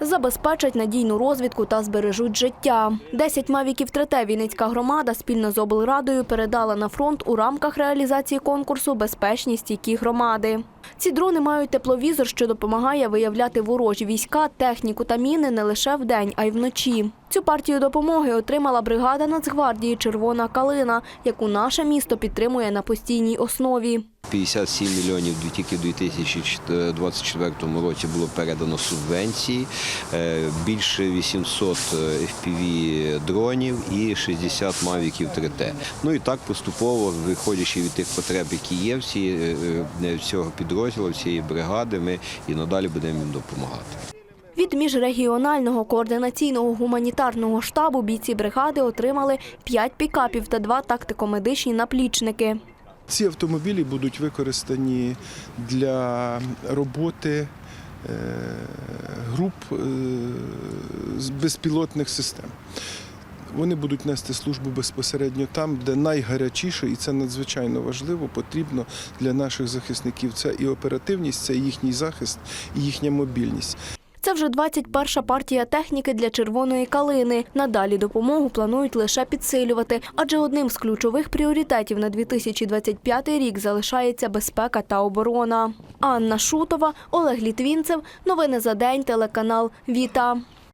забезпечать надійну розвідку та збережуть життя. Десять мавіків 3Т Вінницька громада спільно з облрадою передала на фронт у рамках реалізації конкурсу Безпечні стійкі громади. Ці дрони мають тепловізор, що допомагає виявляти ворожі війська, техніку та міни не лише вдень, а й вночі. Цю партію допомоги отримала бригада Нацгвардії Червона калина, яку наше місто підтримує на постійній основі. 57 мільйонів тільки в 2024 році було передано субвенції, е, більше 800 FPV дронів і 60 мавіків 3T. Ну і так поступово, виходячи від тих потреб, які є в ці- е, е, цього підрозділу, цієї бригади, ми і надалі будемо їм допомагати. Від міжрегіонального координаційного гуманітарного штабу бійці бригади отримали 5 пікапів та 2 тактико-медичні наплічники. Ці автомобілі будуть використані для роботи е, груп е, з безпілотних систем. Вони будуть нести службу безпосередньо там, де найгарячіше, і це надзвичайно важливо, потрібно для наших захисників. Це і оперативність, це і їхній захист, і їхня мобільність. Це вже 21-ша партія техніки для червоної калини. Надалі допомогу планують лише підсилювати, адже одним з ключових пріоритетів на 2025 рік залишається безпека та оборона. Анна Шутова, Олег Літвінцев. Новини за день. Телеканал Віта.